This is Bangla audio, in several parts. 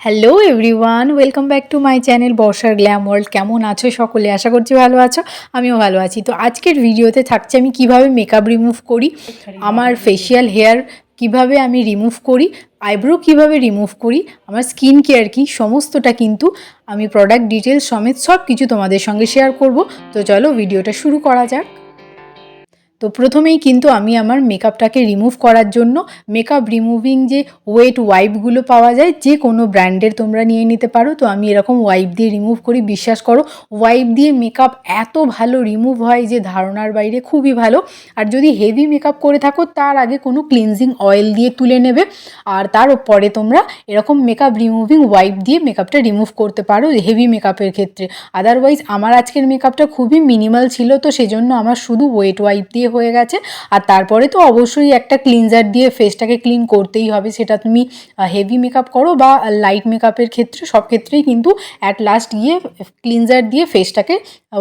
Hello everyone welcome back to my channel বর্ষার গ্ল্যাম ওয়ার্ল্ড কেমন আছো সকলে? আশা করছি ভালো আছো, আমিও ভালো আছি। তো আজকের ভিডিওতে থাকছে আমি কীভাবে মেকআপ রিমুভ করি, আমার ফেশিয়াল হেয়ার কীভাবে আমি রিমুভ করি আইব্রো কীভাবে রিমুভ করি, আমার স্কিন কেয়ার কি, সমস্তটা কিন্তু আমি প্রোডাক্ট ডিটেলস সমেত সব কিছু তোমাদের সঙ্গে শেয়ার করব। তো চলো ভিডিওটা শুরু করা যাক। তো প্রথমেই কিন্তু আমি আমার মেকআপটাকে রিমুভ করার জন্য মেকআপ রিমুভিং যে ওয়েট ওয়াইপগুলো পাওয়া যায়, যে কোনো ব্র্যান্ডের তোমরা নিয়ে নিতে পারো। তো আমি এরকম ওয়াইপ দিয়ে রিমুভ করি, বিশ্বাস করো ওয়াইপ দিয়ে মেকআপ এত ভালো রিমুভ হয় যে ধারণার বাইরে খুবই ভালো। আর যদি হেভি মেকআপ করে থাকো, তার আগে কোনো ক্লিনজিং অয়েল দিয়ে তুলে নেবে। আর তার পরে তোমরা এরকম মেকআপ রিমুভিং ওয়াইপ দিয়ে মেকআপটা রিমুভ করতে পারো হেভি মেকআপের ক্ষেত্রে। আদারওয়াইজ আমার আজকের মেকআপটা খুবই মিনিমাল ছিল, তো সেজন্য আমার শুধু ওয়েট ওয়াইপ দিয়ে হয়ে গেছে। আর তারপরে তো অবশ্যই একটা ক্লিনজার দিয়ে ফেসটাকে ক্লিন করতেই হবে। সেটা তুমি হেভি মেকআপ করো বা লাইট মেকআপের ক্ষেত্রে সব ক্ষেত্রেই কিন্তু অ্যাট লাস্ট গিয়ে ক্লিনজার দিয়ে ফেসটাকে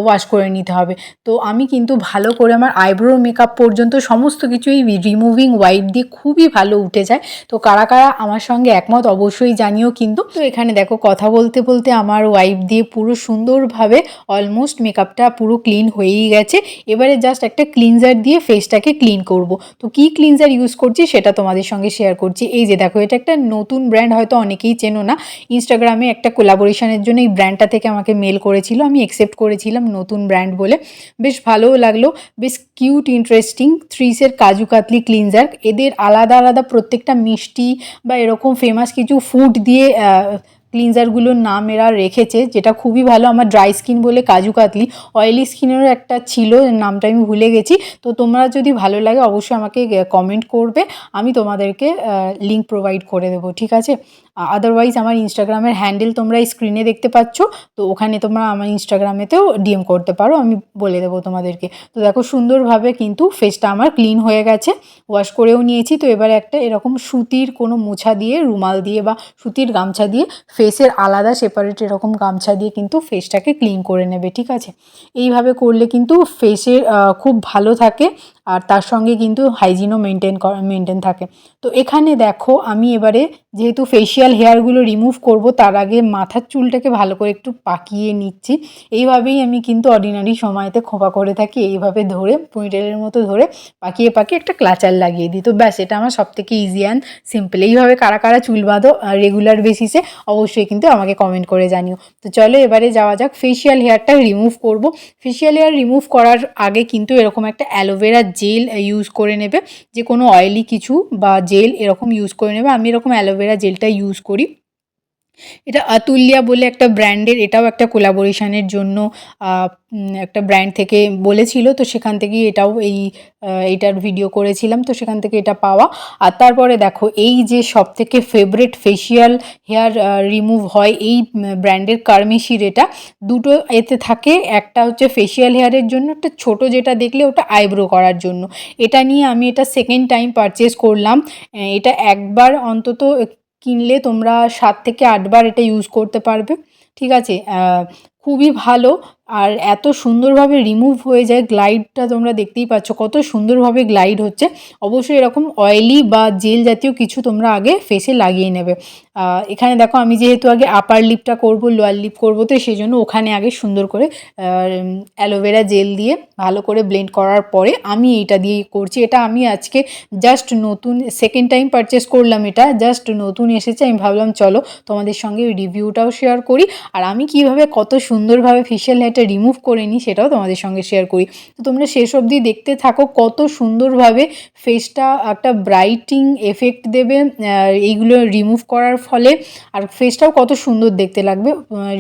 ওয়াশ করে নিতে হবে। তো আমি কিন্তু ভালো করে আমার আইব্রো মেকআপ পর্যন্ত সমস্ত কিছুই রিমুভিং ওয়াইপ দিয়ে খুবই ভালো উঠে যায়। তো কারা কারা আমার সঙ্গে একমত অবশ্যই জানিও কিন্তু। তো এখানে দেখো কথা বলতে বলতে আমার ওয়াইপ দিয়ে পুরো সুন্দরভাবে অলমোস্ট মেকআপটা পুরো ক্লিন হয়েই গেছে। এবারে জাস্ট একটা ক্লিনজার দিয়ে ফেসটাকে ক্লিন করব। তো কি ক্লিনজার ইউজ করছি সেটা তোমাদের সঙ্গে শেয়ার করছি। এই যে দেখো, এটা একটা নতুন ব্র্যান্ড হয়তো অনেকেই চেনো না। ইনস্টাগ্রামে একটা কোলাবোরেশনের জন্য এই ব্র্যান্ডটা থেকে আমাকে মেল করেছিল। আমি অ্যাকসেপ্ট করেছিলাম নতুন ব্র্যান্ড বলে। বেশ ভালোও লাগল, বেশ cute interesting থ্রিসের kaju katli cleanser এদের আলাদা আলাদা প্রত্যেকটা মিষ্টি বা এরকম ফেমাস কিছু ফুড দিয়ে ক্লিনজারগুলোর নাম এরা রেখেছে, যেটা খুবই ভালো। আমার ড্রাই স্কিন বলে কাজু কাতলি। অয়েলি স্কিনেরও একটা ছিল নামটা আমি ভুলে গেছি। তো তোমরা যদি ভালো লাগে, অবশ্যই আমাকে কমেন্ট করবে। আমি তোমাদেরকে লিঙ্ক প্রোভাইড করে দেবো, ঠিক আছে? আদারওয়াইজ আমার ইনস্টাগ্রামের হ্যান্ডেল তোমরা স্ক্রিনে দেখতে পাচ্ছ। তো ওখানে তোমরা আমার ইনস্টাগ্রামেতেও ডিএম করতে পারো, আমি বলে দেবো তোমাদেরকে। তো দেখো সুন্দরভাবে কিন্তু ফেসটা আমার ক্লিন হয়ে গেছে ওয়াশ করেও নিয়েছি। তো এবারে একটা এরকম সুতির কোনো মোছা দিয়ে, রুমাল দিয়ে বা সুতির গামছা দিয়ে ফেসের আলাদা সেপারেট এরকম গামছা দিয়ে কিন্তু ফেসটাকে ক্লিন করে নেবে, ঠিক আছে? এইভাবে করলে কিন্তু ফেসের খুব ভালো থাকে আর তার সঙ্গে কিন্তু হাইজিনও মেনটেন মেনটেন থাকে। তো এখানে দেখো আমি এবারে যেহেতু ফেসিয়াল হেয়ারগুলো রিমুভ করব, তার আগে মাথার চুলটাকে ভালো করে একটু পাকিয়ে নিচ্ছি। এইভাবেই আমি কিন্তু অর্ডিনারি সময়তে খোপা করে থাকি, এইভাবে ধরে পুঁইটেলের মতো ধরে পাকিয়ে পাকিয়ে একটা ক্লাচার লাগিয়ে দিই। তো ব্যাস, এটা আমার সব থেকে ইজি অ্যান্ড সিম্পল এইভাবে কারা কারা চুল বাঁধো রেগুলার বেসিসে অবশ্যই কিন্তু আমাকে কমেন্ট করে জানিও। তো চলো এবারে যাওয়া যাক ফেসিয়াল হেয়ারটা রিমুভ করব। ফেসিয়াল হেয়ার রিমুভ করার আগে কিন্তু এরকম একটা অ্যালোভেরা জেল ইউজ করে নেবে। যে কোনো অয়েলি কিছু বা জেল এরকম ইউজ করে নেবে। আমি এরকম অ্যালোভেরা জেলটা ইউজ করি। এটা আতুলিয়া বলে একটা ব্র্যান্ডের এটাও একটা কোলাবোরেশনের জন্য একটা ব্র্যান্ড থেকে বলেছিল। তো সেখান থেকেই এটাও এই এটার ভিডিও করেছিলাম। তো সেখান থেকে এটা পাওয়া। আর তারপরে দেখো, এই যে সব থেকে ফেভারেট ফেসিয়াল হেয়ার রিমুভ হয় এই ব্র্যান্ডের কার্মিশির এটা, দুটো এতে থাকে। একটা হচ্ছে ফেসিয়াল হেয়ারের জন্য, একটা ছোট যেটা দেখলে ওটা আইব্রো করার জন্য। এটা নিয়ে আমি এটা সেকেন্ড টাইম পারচেস করলাম। এটা একবার অন্তত কিনলে তোমরা সাত থেকে আটবার এটা ইউজ করতে পারবে। ঠিক আছে? খুবই ভালো। আর এত সুন্দরভাবে রিমুভ হয়ে যায় গ্লাইডটা তোমরা দেখতেই পাচ্ছ। কত সুন্দরভাবে গ্লাইড হচ্ছে। অবশ্যই এরকম অয়েলি বা জেল জাতীয় কিছু তোমরা আগে ফেসে লাগিয়ে নেবে। এখানে দেখো আমি যেহেতু আগে আপার লিপটা করব লোয়ার লিপ করব, তো সেই জন্য ওখানে আগে সুন্দর করে অ্যালোভেরা জেল দিয়ে ভালো করে ব্লেন্ড করার পরে আমি এইটা দিয়ে করছি। এটা আমি আজকে জাস্ট নতুন সেকেন্ড টাইম পারচেস করলাম এটা জাস্ট নতুন এসেছে। আমি ভাবলাম, চলো তোমাদের সঙ্গে রিভিউটাও শেয়ার করি। আর আমি কীভাবে কত সুন্দরভাবে ফেশিয়াল হেয়ারটা রিমুভ করে নিই, সেটাও তোমাদের সঙ্গে শেয়ার করি। তো তোমরা শেষ অবধি দেখতে থাকো কত সুন্দরভাবে ফেসটা একটা ব্রাইটিং এফেক্ট দেবে এইগুলো রিমুভ করার ফলে। আর ফেসটাও কত সুন্দর দেখতে লাগবে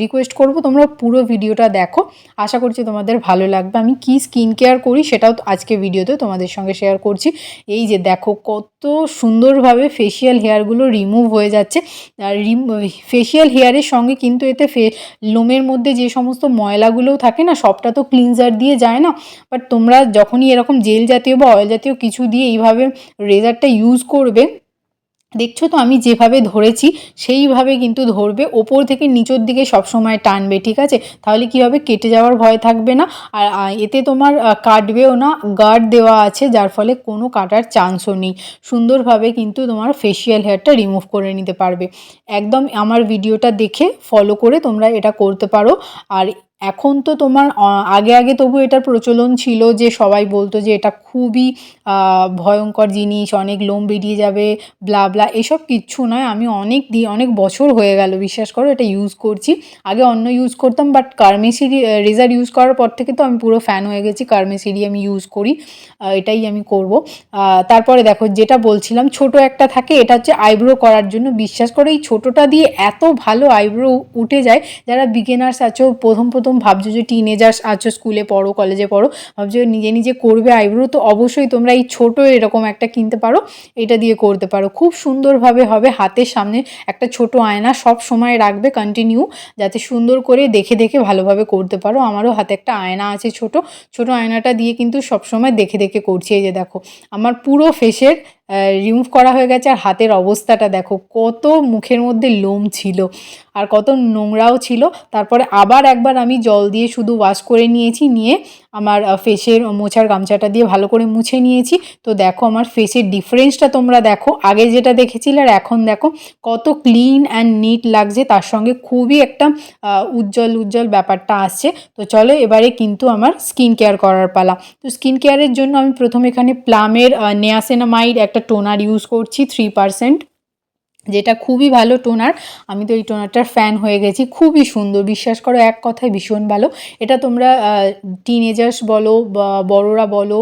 রিকোয়েস্ট করব, তোমরা পুরো ভিডিওটা দেখো। আশা করছি তোমাদের ভালো লাগবে। আমি কি স্কিন কেয়ার করি সেটাও আজকে ভিডিওতে তোমাদের সঙ্গে শেয়ার করছি। এই যে দেখো কত সুন্দরভাবে ফেসিয়াল হেয়ারগুলো রিমুভ হয়ে যাচ্ছে। আর ফেসিয়াল হেয়ারের সঙ্গে কিন্তু এতে ফে লোমের মধ্যে যে সমস্ত ময়লাগুলোও থাকে না, সবটা তো ক্লিনজার দিয়ে যায় না। বাট তোমরা যখনই এরকম জেল জাতীয় বা অয়েল জাতীয় কিছু দিয়ে এইভাবে রেজারটা ইউজ করবে, দেখছ তো আমি যেভাবে ধরেছি, সেইভাবে কিন্তু ধরবে। ওপর থেকে নিচের দিকে সবসময় টানবে, ঠিক আছে? তাহলে কী হবে? কেটে যাওয়ার ভয় থাকবে না। আর এতে তোমার কাটবেও না গার্ড দেওয়া আছে, যার ফলে কোনো কাটার চান্সও নেই। সুন্দরভাবে কিন্তু তোমার ফেসিয়াল হেয়ারটা রিমুভ করে নিতে পারবে। একদম আমার ভিডিওটা দেখে ফলো করে তোমরা এটা করতে পারো। আর এখন তো তোমার আগে আগে তবু এটার প্রচলন ছিল যে সবাই বলতো যে এটা খুবই ভয়ঙ্কর জিনিস, অনেক লোম বেরিয়ে যাবে ব্লা ব্লা এসব কিচ্ছু নয়। আমি অনেক দি, অনেক বছর হয়ে গেল, বিশ্বাস করো, এটা ইউজ করছি। আগে অন্য ইউজ করতাম বাট কার্মেসিরি রেজার ইউজ করার পর থেকে তো আমি পুরো ফ্যান হয়ে গেছি কার্মেসিরি আমি ইউজ করি এটাই আমি করব। তারপরে দেখো, যেটা বলছিলাম, ছোট একটা থাকে, এটা হচ্ছে আইব্রো করার জন্য। বিশ্বাস করো, এই ছোটোটা দিয়ে এত ভালো আইব্রো উঠে যায়, যারা বিগিনার্স আছো, প্রথম প্রথম ভাবছ যে টিনেজার্স আছো স্কুলে পড়ো কলেজে পড়ো, ভাবছ নিজে নিজে করবে আইব্রো তো অবশ্যই তোমরা এই ছোটো এরকম একটা কিনতে পারো, এটা দিয়ে করতে পারো। খুব সুন্দরভাবে হবে, হাতের সামনে একটা ছোট আয়না সব সময় রাখবে কন্টিনিউ যাতে সুন্দর করে দেখে দেখে ভালোভাবে করতে পারো। আমারও হাতে একটা আয়না আছে ছোট ছোট আয়নাটা দিয়ে কিন্তু সব সময় দেখে দেখে করছি। এই যে দেখো, আমার পুরো ফেসের রিমুভ করা হয়ে গেছে আর হাতের অবস্থাটা দেখো, কত মুখের মধ্যে লোম ছিল আর কত নোংরাও ছিল। তারপরে আবার একবার আমি জল দিয়ে শুধু ওয়াশ করে নিয়েছি, নিয়ে আমার ফেসের মোছার গামছাটা দিয়ে ভালো করে মুছে নিয়েছি। তো দেখো আমার ফেসের ডিফারেন্সটা তোমরা দেখো, আগে যেটা দেখেছিলে আর এখন দেখো, কত ক্লিন অ্যান্ড নিট লাগছে। তার সঙ্গে খুবই একটা উজ্জ্বল উজ্জ্বল ব্যাপারটা আসছে। তো চলো এবারে কিন্তু আমার স্কিন কেয়ার করার পালা। তো স্কিন কেয়ারের জন্য আমি প্রথম এখানে প্লামের নেয়াসেনামাইড একটা টোনার ইউজ করছি থ্রি পারসেন্ট যেটা খুবই ভালো টোনার। আমি তো এই টোনারটার ফ্যান হয়ে গেছি, খুবই সুন্দর। বিশ্বাস করো, এক কথায় ভীষণ ভালো। এটা তোমরা টিনেজার্স বলো বা বড়োরা বলো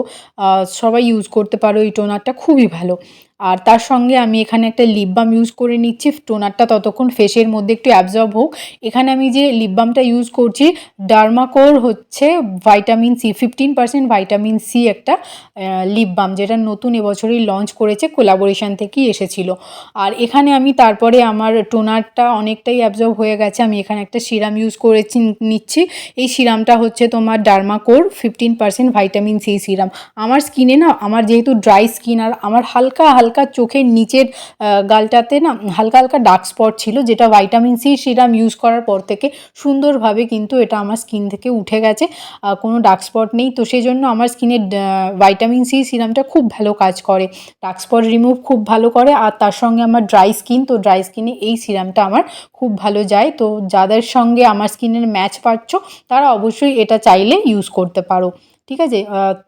সবাই ইউজ করতে পারো এই টোনারটা, খুবই ভালো। আর তার সঙ্গে আমি এখানে একটা লিপ বাম ইউজ করে নিচ্ছি। টোনারটা ততক্ষণ ফেসের মধ্যে একটু অ্যাবজর্ব হোক। এখানে আমি যে লিপ বামটা ইউজ করছি ডার্মাকোর হচ্ছে vitamin C fifteen percent vitamin C একটা লিপ বাম যেটা নতুন এবছরই লঞ্চ করেছে কোলাবোরেশন থেকেই এসেছিল। আর এখানে আমি তারপরে আমার টোনারটা অনেকটাই অ্যাবজর্ব হয়ে গেছে। আমি এখানে একটা সিরাম ইউজ করেছি, নিচ্ছি। এই সিরামটা হচ্ছে তোমার Dermaco fifteen percent vitamin C serum আমার স্কিনে না, আমার যেহেতু ড্রাই স্কিন আর আমার হালকা হালকা চোখের নিচের গালটাতে না হালকা হালকা ডার্ক স্পট ছিল, যেটা ভাইটামিন সি সিরাম ইউজ করার পর থেকে সুন্দরভাবে কিন্তু এটা আমার স্কিন থেকে উঠে গেছে কোনো ডার্ক স্পট নেই। তো সেই জন্য আমার স্কিনের ভাইটামিন সি সিরামটা খুব ভালো কাজ করে। ডার্ক স্পট রিমুভ খুব ভালো করে, আর তার সঙ্গে আমার ড্রাই স্কিন তো ড্রাই স্কিনে এই সিরামটা আমার খুব ভালো যায়। তো যাদের সঙ্গে আমার স্কিনের ম্যাচ পাচ্ছ, তারা অবশ্যই এটা চাইলে ইউজ করতে পারো। ঠিক আছে?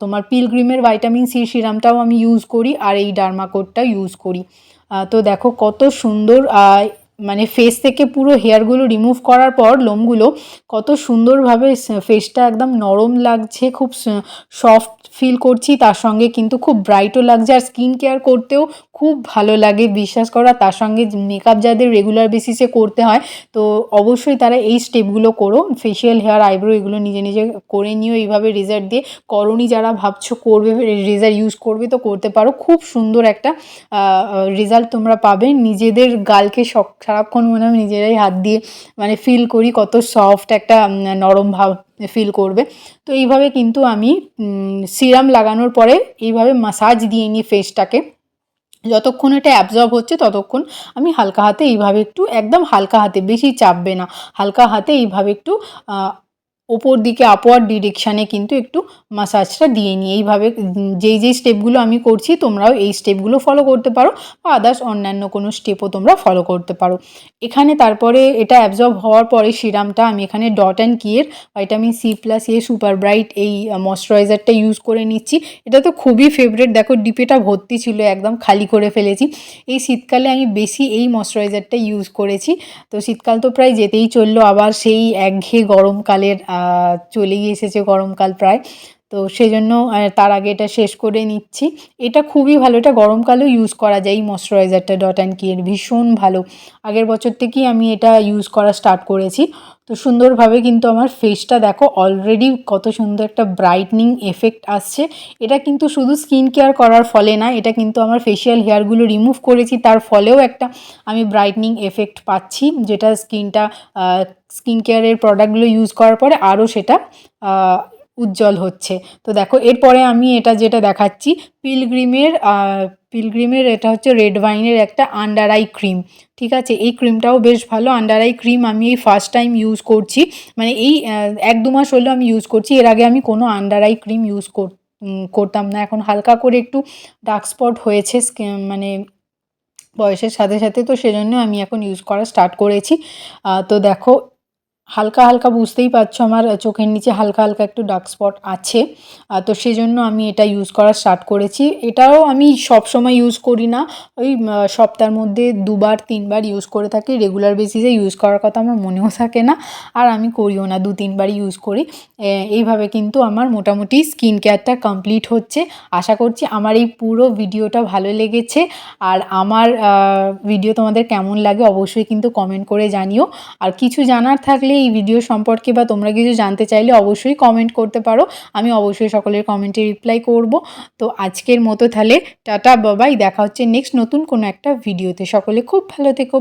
তোমার পিলগ্রিমের ভাইটামিন সি সিরামটাও আমি ইউজ করি আর এই ডার্মাকোডটা ইউজ করি। তো দেখো কত সুন্দর মানে ফেস থেকে পুরো হেয়ারগুলো রিমুভ করার পর লোমগুলো কত সুন্দরভাবে ফেসটা একদম নরম লাগছে, খুব সফট ফিল করছি, তার সঙ্গে কিন্তু খুব ব্রাইটও লাগছে। আর স্কিন কেয়ার করতেও খুব ভালো লাগে, বিশ্বাস করা। তার সঙ্গে মেকআপ যাদের রেগুলার বেসিসে করতে হয়, তো অবশ্যই তারা এই স্টেপগুলো করো। ফেশিয়াল হেয়ার আইব্রো এগুলো নিজে নিজে করে নিও। এইভাবে রেজার দিয়ে করনি যারা ভাবছ করবে রেজার ইউজ করবে, তো করতে পারো। খুব সুন্দর একটা রেজাল্ট তোমরা পাবে। নিজেদের গালকে সব সারাক্ষণ মনে আমি নিজেরাই হাত দিয়ে মানে ফিল করি কত সফট একটা নরম ভাব ফিল করবে। তো এইভাবে কিন্তু আমি সিরাম লাগানোর পরে এইভাবে মাসাজ দিয়ে নিই ফেসটাকে যতক্ষণ এটা অ্যাবজর্ব হচ্ছে ততক্ষণ আমি হালকা হাতে এইভাবে একটু, একদম হালকা হাতে, বেশি চাপবে না। হালকা হাতে এইভাবে একটু ওপর দিকে আপওয়ার্ড ডিরেকশানে কিন্তু একটু মাসাজটা দিয়ে নিই। এইভাবে যেই যেই স্টেপগুলো আমি করছি, তোমরাও এই স্টেপগুলো ফলো করতে পারো বা আদার্স অন্যান্য কোনো স্টেপও তোমরা ফলো করতে পারো। এখানে তারপরে এটা অ্যাবজর্ব হওয়ার পরে সিরামটা আমি এখানে dot and কিয়ের vitamin C plus A super bright এই ময়শ্চারাইজারটা ইউজ করে নিচ্ছি। এটা তো খুবই ফেভারেট দেখো ডিপেটা ভর্তি ছিল, একদম খালি করে ফেলেছি। এই শীতকালে আমি বেশি এই ময়শ্চারাইজারটা ইউজ করেছি। তো শীতকাল তো প্রায় যেতেই চলল, আবার সেই একঘেয়ে গরমকালের চলেই এসেছে গরমকাল প্রায়। তো সেই জন্য তার আগে এটা শেষ করে নিচ্ছি। এটা খুবই ভালো, এটা গরমকালেও ইউজ করা যায় এই ময়শ্চারাইজারটা ডট অ্যান্ড কিয়ের ভীষণ ভালো। আগের বছর থেকেই আমি এটা ইউজ করা স্টার্ট করেছি। তো সুন্দরভাবে কিন্তু আমার ফেসটা দেখো অলরেডি কত সুন্দর একটা ব্রাইটনিং এফেক্ট আসছে। এটা কিন্তু শুধু স্কিন কেয়ার করার ফলে না, এটা কিন্তু আমার ফেশিয়াল হেয়ারগুলো রিমুভ করেছি। তার ফলেও একটা আমি ব্রাইটনিং এফেক্ট পাচ্ছি, যেটা স্কিনটা স্কিন কেয়ারের প্রোডাক্টগুলো ইউজ করার পরে আরও সেটা উজ্জ্বল হচ্ছে। তো দেখো, এরপরে আমি এটা যেটা দেখাচ্ছি, পিলগ্রিমের পিলগ্রিমের এটা হচ্ছে রেড ওয়াইনের একটা আন্ডার আই ক্রিম ঠিক আছে? এই ক্রিমটাও বেশ ভালো। আন্ডার আই ক্রিম আমি এই ফার্স্ট টাইম ইউজ করছি। মানে এই এক দু মাস হলেও আমি ইউজ করছি। এর আগে আমি কোনো আন্ডার আই ক্রিম ইউজ কর করতাম না। এখন হালকা করে একটু ডার্ক স্পট হয়েছে মানে বয়সের সাথে সাথে, তো সেজন্য আমি এখন ইউজ করা স্টার্ট করেছি। তো দেখো হালকা হালকা বুঝতেই পারছ আমার চোখের নিচে হালকা হালকা একটু ডার্ক স্পট আছে। তো সেজন্য আমি এটা ইউজ করা স্টার্ট করেছি। এটাও আমি সব সময় ইউজ করি না। ওই সপ্তাহের মধ্যে দুবার, তিনবার ইউজ করে থাকি। রেগুলার বেসিসে ইউজ করার কথা আমার মনেও থাকে না। আর আমি করিও না, দু তিনবার ইউজ করি। এইভাবে কিন্তু আমার মোটামুটি স্কিন কেয়ারটা কমপ্লিট হচ্ছে। আশা করছি আমার এই পুরো ভিডিওটা ভালো লেগেছে। আর আমার ভিডিও তোমাদের কেমন লাগে অবশ্যই কিন্তু কমেন্ট করে জানিও। আর কিছু জানার থাকলে এই ভিডিও সম্পর্কে বা তোমরা কিছু জানতে চাইলে অবশ্যই কমেন্ট করতে পারো। আমি অবশ্যই সকলের কমেন্টে রিপ্লাই করব। তো আজকের মতো তাহলে টাটা বাবাই দেখা হচ্ছে নেক্সট নতুন কোনো একটা ভিডিওতে সকলে খুব ভালো থেকে